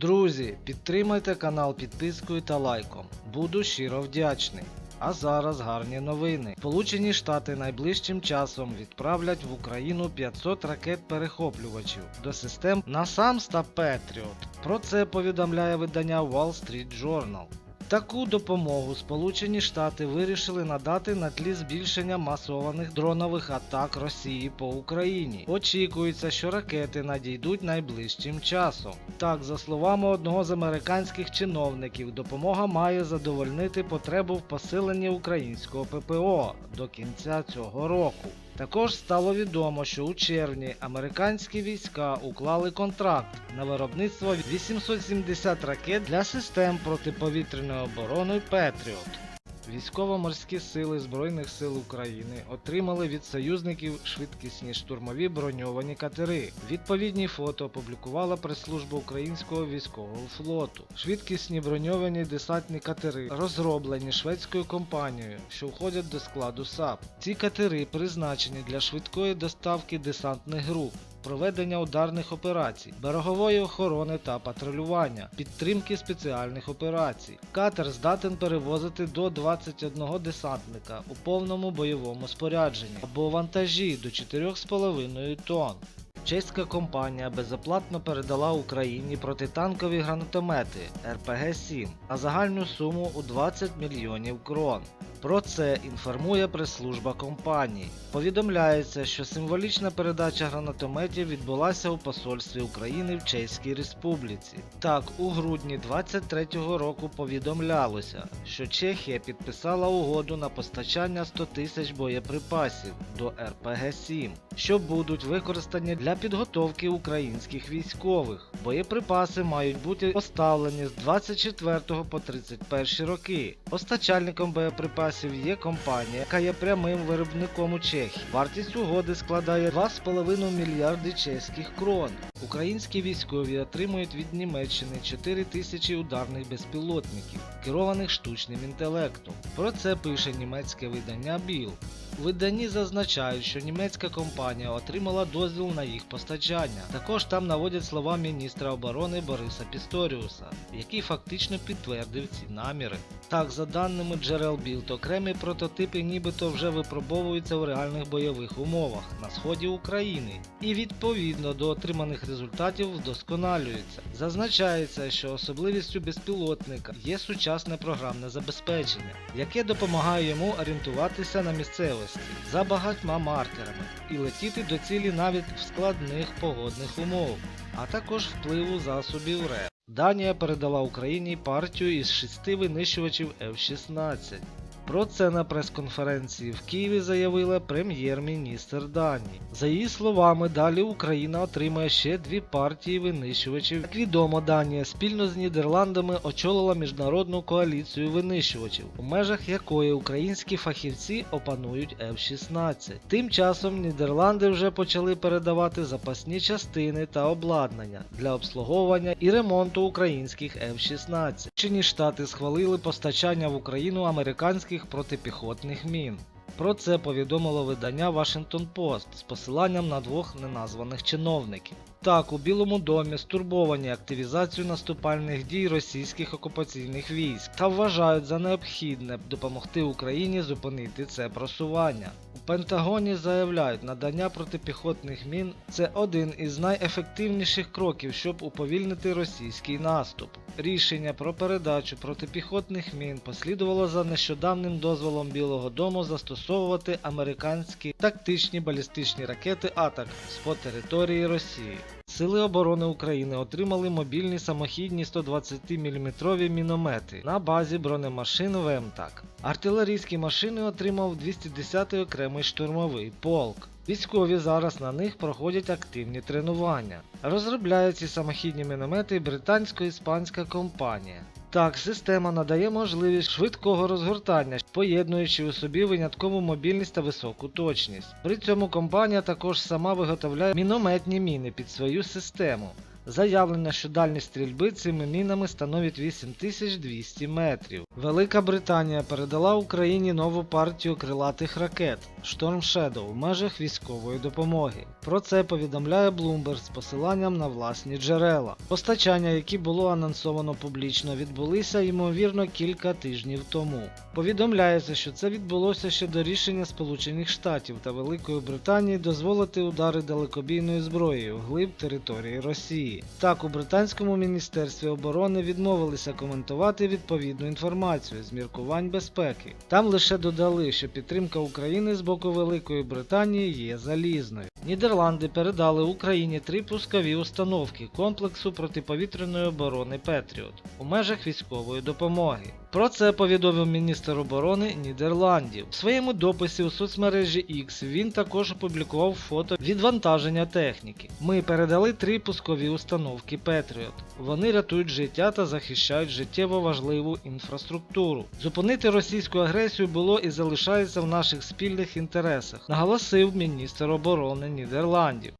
Друзі, підтримайте канал підпискою та лайком. Буду щиро вдячний. А зараз гарні новини. Сполучені Штати найближчим часом відправлять в Україну 500 ракет-перехоплювачів до систем NASAMS та Patriot. Про це повідомляє видання Wall Street Journal. Таку допомогу Сполучені Штати вирішили надати на тлі збільшення масованих дронових атак Росії по Україні. Очікується, що ракети надійдуть найближчим часом. Так, за словами одного з американських чиновників, допомога має задовольнити потребу в посиленні українського ППО до кінця цього року. Також стало відомо, що у червні американські війська уклали контракт на виробництво 870 ракет для систем протиповітряної оборони Петріот. Військово-морські сили Збройних сил України отримали від союзників швидкісні штурмові броньовані катери. Відповідні фото опублікувала прес-служба українського військового флоту. Швидкісні броньовані десантні катери розроблені шведською компанією, що входять до складу САП. Ці катери призначені для швидкої доставки десантних груп проведення ударних операцій, берегової охорони та патрулювання, підтримки спеціальних операцій. Катер здатен перевозити до 21 десантника у повному бойовому спорядженні або вантажі до 4,5 тонн. Чеська компанія безоплатно передала Україні протитанкові гранатомети РПГ-7 на загальну суму у 20 мільйонів крон. Про це інформує прес-служба компанії. Повідомляється, що символічна передача гранатометів відбулася у посольстві України в Чеській Республіці. Так, у грудні 23-го року повідомлялося, що Чехія підписала угоду на постачання 100 тисяч боєприпасів до РПГ-7, що будуть використані для підготовки українських військових. Боєприпаси мають бути поставлені з 24 по 31 роки. Постачальником боєприпасів є компанія, яка є прямим виробником у Чехії. Вартість угоди складає 2,5 мільярди чеських крон. Українські військові отримують від Німеччини 4 тисячі ударних безпілотників, керованих штучним інтелектом. Про це пише німецьке видання Біл. У виданні зазначають, що німецька компанія отримала дозвіл на їх постачання. Також там наводять слова міністра оборони Бориса Пісторіуса, який фактично підтвердив ці наміри. Так, за даними джерел Білд, окремі прототипи нібито вже випробовуються в реальних бойових умовах на сході України і відповідно до отриманих результатів вдосконалюються. Зазначається, що особливістю безпілотника є сучасне програмне забезпечення, яке допомагає йому орієнтуватися на місцевості за багатьма маркерами і летіти до цілі навіть в складних погодних умов, а також впливу засобів РЕП. Данія передала Україні партію із шести винищувачів F-16. Про це на прес-конференції в Києві заявила прем'єр-міністр Данії. За її словами, далі Україна отримає ще дві партії винищувачів. Як відомо, Данія спільно з Нідерландами очолила міжнародну коаліцію винищувачів, у межах якої українські фахівці опанують F-16. Тим часом Нідерланди вже почали передавати запасні частини та обладнання для обслуговування і ремонту українських F-16. Сполучені Штати схвалили постачання в Україну американських протипіхотних мін. Про це повідомило видання Washington Post з посиланням на двох неназваних чиновників. Так, у Білому домі стурбовані активізацією наступальних дій російських окупаційних військ та вважають за необхідне допомогти Україні зупинити це просування. У Пентагоні заявляють, надання протипіхотних мін це один із найефективніших кроків, щоб уповільнити російський наступ. Рішення про передачу протипіхотних мін послідувало за нещодавним дозволом Білого Дому застосовувати американські тактичні балістичні ракети АТАК по території Росії. Сили оборони України отримали мобільні самохідні 120-мм міномети на базі бронемашин ВМТАК. Артилерійські машини отримав 210-й окремий штурмовий полк. Військові зараз на них проходять активні тренування. Розробляють ці самохідні міномети британсько-іспанська компанія. Так, система надає можливість швидкого розгортання, поєднуючи у собі виняткову мобільність та високу точність. При цьому компанія також сама виготовляє мінометні міни під свою систему. Заявлено, що дальність стрільби цими мінами становить 8200 метрів. Велика Британія передала Україні нову партію крилатих ракет Storm Shadow в межах військової допомоги. Про це повідомляє Bloomberg з посиланням на власні джерела. Постачання, які було анонсовано публічно, відбулися ймовірно кілька тижнів тому. Повідомляється, що це відбулося ще до рішення Сполучених Штатів та Великої Британії дозволити удари далекобійною зброєю вглиб території Росії. Так, у британському міністерстві оборони відмовилися коментувати відповідну інформацію з міркувань безпеки. Там лише додали, що підтримка України з боку Великої Британії є залізною. Нідерланди передали Україні три пускові установки комплексу протиповітряної оборони Петріот у межах військової допомоги. Про це повідомив міністр оборони Нідерландів. В своєму дописі у соцмережі X він також опублікував фото відвантаження техніки. Ми передали три пускові установки Петріот. Вони рятують життя та захищають життєво важливу інфраструктуру. Зупинити російську агресію було і залишається в наших спільних інтересах, наголосив міністр оборони Нідерландів.